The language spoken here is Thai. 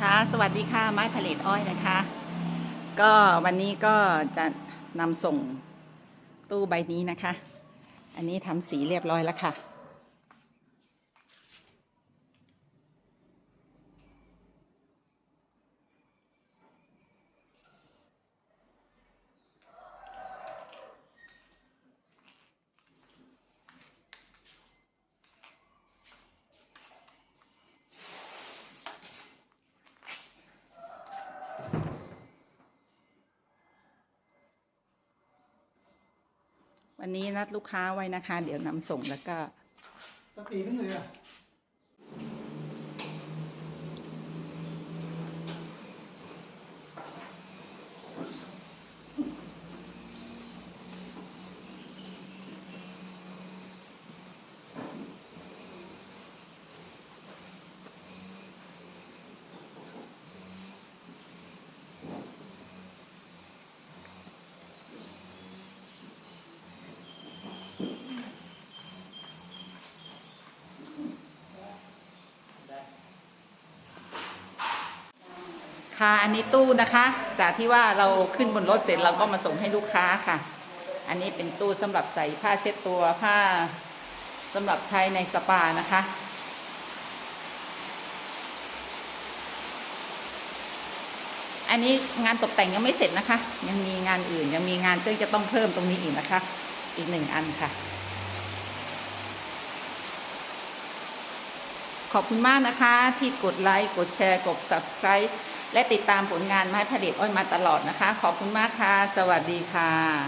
ค่ะ สวัสดีค่ะ ไม้ผลิตอ้อยนะคะ ก็วันนี้ก็จะนำส่งตู้ใบนี้นะคะ อันนี้ทำสีเรียบร้อยแล้วค่ะ วันนี้นัดลูกค้าไว้นะคะ เดี๋ยวนำส่งแล้วก็สักตีนึงเลยอะ ค่ะอันนี้ตู้นะคะ จากที่ว่าเราขึ้นบนรถเสร็จเราก็มาส่งให้ลูกค้าค่ะ อันนี้เป็นตู้สำหรับใส่ผ้าเช็ดตัวผ้าสำหรับใช้ในสปานะคะ อันนี้งานตกแต่งยังไม่เสร็จนะคะ ยังมีงานอื่นยังมีงานที่จะต้องเพิ่มตรงนี้อีกนะคะ อีกหนึ่งอันค่ะ ขอบคุณมากนะคะที่กดไลค์กดแชร์กด subscribe และติดตามผลงานไม้ผลิตอ้อยมาตลอดนะคะ ขอบคุณมากค่ะ สวัสดีค่ะ